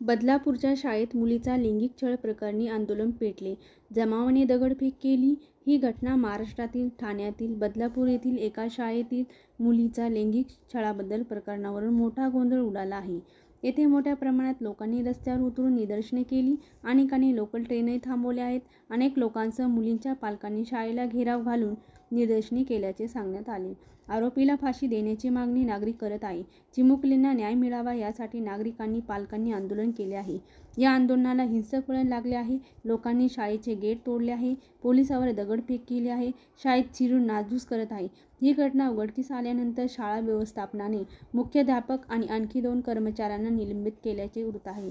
बदलापूरच्या शाळेत मुलीचा लैंगिक छळ प्रकरणी आंदोलन पेटले. जमावाने दगडफेक केली. ही घटना महाराष्ट्रातील ठाण्यातील बदलापूर येथील एका शाळेतील मुलीचा लैंगिक छळाबद्दल प्रकरणावरून मोठा गोंधळ उडाला आहे. येथे मोठ्या प्रमाणात लोकांनी रस्त्यावर उतरून निदर्शने केली. अनेकांनी लोकल ट्रेनही थांबवल्या आहेत. अनेक लोकांसह मुलींच्या पालकांनी शाळेला घेराव घालून निदर्शने केल्याचे सांगण्यात आले. आरोपीला फाशी देण्याची मागणी नागरिक करत आहे. चिमुकलींना न्याय मिळावा यासाठी नागरिकांनी पालकांनी आंदोलन केले आहे. या आंदोलनाला हिंसक वळण लागले आहे. लोकांनी शाळेचे गेट तोडले आहे. पोलिसावर दगडफेक केली आहे. शाळेत चिरून नाजूस करत आहे. ही घटना उघडकीस आल्यानंतर शाळा व्यवस्थापनाने मुख्याध्यापक आणि आणखी दोन कर्मचाऱ्यांना निलंबित केल्याचे वृत्त आहे.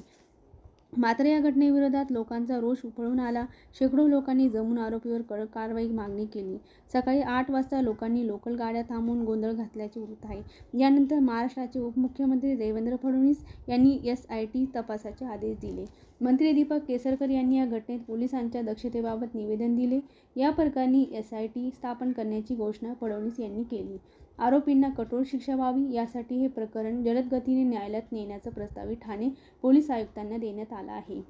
मात्र या घटनेविरोधात लोकांचा रोष उफळून आला. शेकडो लोकांनी जमून आरोपीवर कडक कारवाई मागणी केली. सकाळी आठ वाजता लोकांनी लोकल गाड्या थांबवून गोंधळ घातल्याचे वृत्त आहे. यानंतर महाराष्ट्राचे उपमुख्यमंत्री देवेंद्र फडणवीस यांनी एस आय टी तपासाचे आदेश दिले. मंत्री दीपक केसरकर यांनी या घटनेत पोलिसांच्या दक्षतेबाबत निवेदन दिले. या प्रकरणी एस आय टी स्थापन करण्याची घोषणा फडणवीस यांनी केली. आरोपींना कठोर शिक्षा व्हावी यासाठी हे प्रकरण जलद गतीने न्यायालयात नेण्याचा प्रस्तावी ठाणे पोलीस आयुक्तांना देण्यात आला आहे.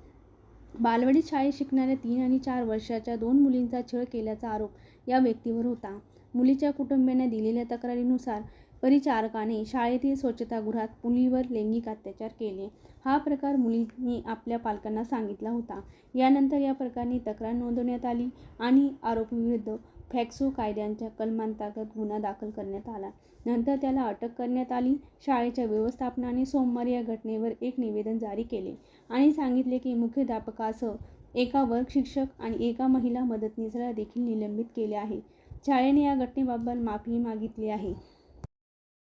बालवाडी शाळेत शिकणाऱ्या तीन आणि चार वर्षाच्या दोन मुलींचा छळ केल्याचा आरोप या व्यक्तीवर होता. मुलीच्या कुटुंबियाने दिलेल्या तक्रारीनुसार परिचारकाने शाळेतील स्वच्छतागृहात मुलीवर लैंगिक अत्याचार केले. हा प्रकार मुलींनी आपल्या पालकांना सांगितला होता. यानंतर या प्रकरणी तक्रार नोंदवण्यात आली आणि आरोपीविरुद्ध फॅक्सो कायद्यांच्या कलमांतर्गत गुन्हा दाखल करण्यात आला. नंतर त्याला अटक करण्यात आली. शाळेच्या व्यवस्थापनाने सोमवारी या घटनेवर एक निवेदन जारी केले आणि सांगितले की मुख्याध्यापकासह एका वर्ग शिक्षक आणि एका महिला मदतनीसला देखील निलंबित केले आहे. शाळेने या घटनेबाबत माफी मागितली आहे.